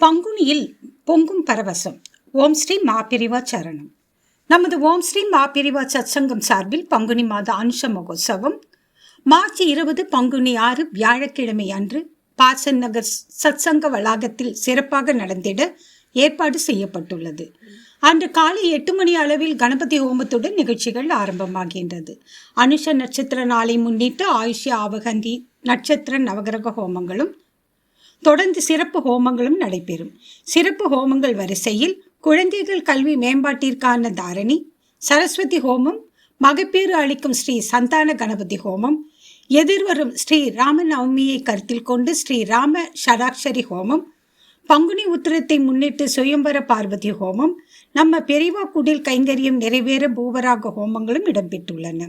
பங்குனியில் பொங்கும் பரவசம். ஓம் ஸ்ரீ மாபிரிவா சரணம். நமது ஓம் ஸ்ரீ மாபிரிவா சத்சங்கம் சார்பில் பங்குனி மாத அனுஷ மகோத்சவம். மார்ச் இருபது பங்குனி ஆறு வியாழக்கிழமை அன்று பாசன் நகர் சத்சங்க வளாகத்தில் சிறப்பாக நடந்திட ஏற்பாடு செய்யப்பட்டுள்ளது. அன்று காலை எட்டு மணி அளவில் கணபதி ஹோமத்துடன் நிகழ்ச்சிகள் ஆரம்பமாகின்றது. அனுஷ நட்சத்திர நாளை முன்னிட்டு ஆயுஷ்ய ஆவகந்தி நட்சத்திர நவகிரக ஹோமங்களும் தொடர்ந்து சிறப்பு ஹோமங்களும் நடைபெறும். சிறப்பு ஹோமங்கள் வரிசையில் குழந்தைகள் கல்வி மேம்பாட்டிற்கான தாரணி சரஸ்வதி ஹோமம் மகப்பேறு அளிக்கும் ஸ்ரீ சந்தான கணபதி ஹோமம் எதிர்வரும் ஸ்ரீ ராமநவமியை கருத்தில் கொண்டு ஸ்ரீ ராம ஷடாக்ஷரி ஹோமம் பங்குனி உத்திரத்தை முன்னிட்டு சுயம்பர பார்வதி ஹோமம் நம்ம பெரிவா குடில் கைங்கரியம் நிறைவேற பூவராக ஹோமங்களும் இடம்பெற்றுள்ளன.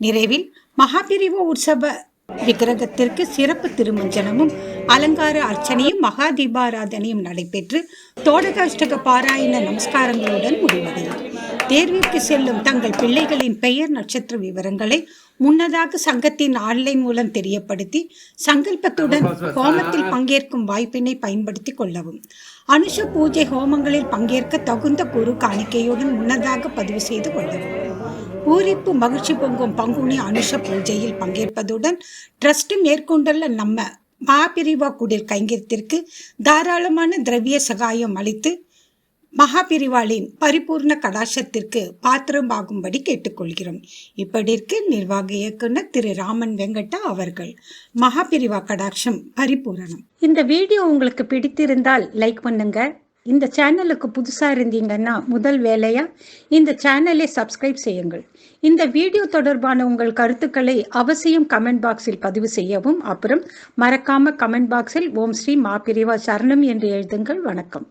நிறைவில் மகாபிரிவா உற்சவ விக்கிரகத்திற்கு சிறப்பு திருமஞ்சனமும் அலங்கார அர்ச்சனையும் மகா தீபாராதனையும் நடைபெற்று தோடகாஷ்டக பாராயண நமஸ்காரங்களுடன் முடிவடையும். தேர்விற்கு செல்லும் தங்கள் பிள்ளைகளின் பெயர் நட்சத்திர விவரங்களை முன்னதாக சங்கத்தின் ஆன்லைன் மூலம் தெரியப்படுத்தி சங்கல்பத்துடன் ஹோமத்தில் பங்கேற்கும் வாய்ப்பினை பயன்படுத்தி கொள்ளவும். அனுஷ பூஜை ஹோமங்களில் பங்கேற்க தகுந்த குரு காணிக்கையுடன் முன்னதாக பதிவு செய்து கொள்ளவும். பூரிப்பு மகிழ்ச்சி பொங்கும் பங்குனி அனுஷ பூஜையில் பங்கேற்பதுடன் ட்ரஸ்ட் மேற்கொண்டுள்ள நம்ம மகாபிரிவா குடில் கைங்கரியத்திற்கு தாராளமான திரவிய சகாயம் அளித்து மகாபிரிவாளின் பரிபூர்ண கடாசத்திற்கு பாத்திரமாகும்படி கேட்டுக்கொள்கிறோம். இப்படி இருக்கு நிர்வாக இயக்குனர் திரு. ராமன் வெங்கட்டா அவர்கள் மகாபிரிவா கடாட்சம் பரிபூரணம். இந்த வீடியோ உங்களுக்கு பிடித்திருந்தால் லைக் பண்ணுங்க. இந்த சேனலுக்கு புதுசாக இருந்தீங்கன்னா முதல் வேலையாக இந்த சேனலை சப்ஸ்கிரைப் செய்யுங்கள். இந்த வீடியோ தொடர்பான உங்கள் கருத்துக்களை அவசியம் கமெண்ட் பாக்ஸில் பதிவு செய்யவும் அப்புறம் மறக்காம கமெண்ட் பாக்ஸில் ஓம் ஸ்ரீ மாபிரிவா சரணம் என்று எழுதுங்கள். வணக்கம்.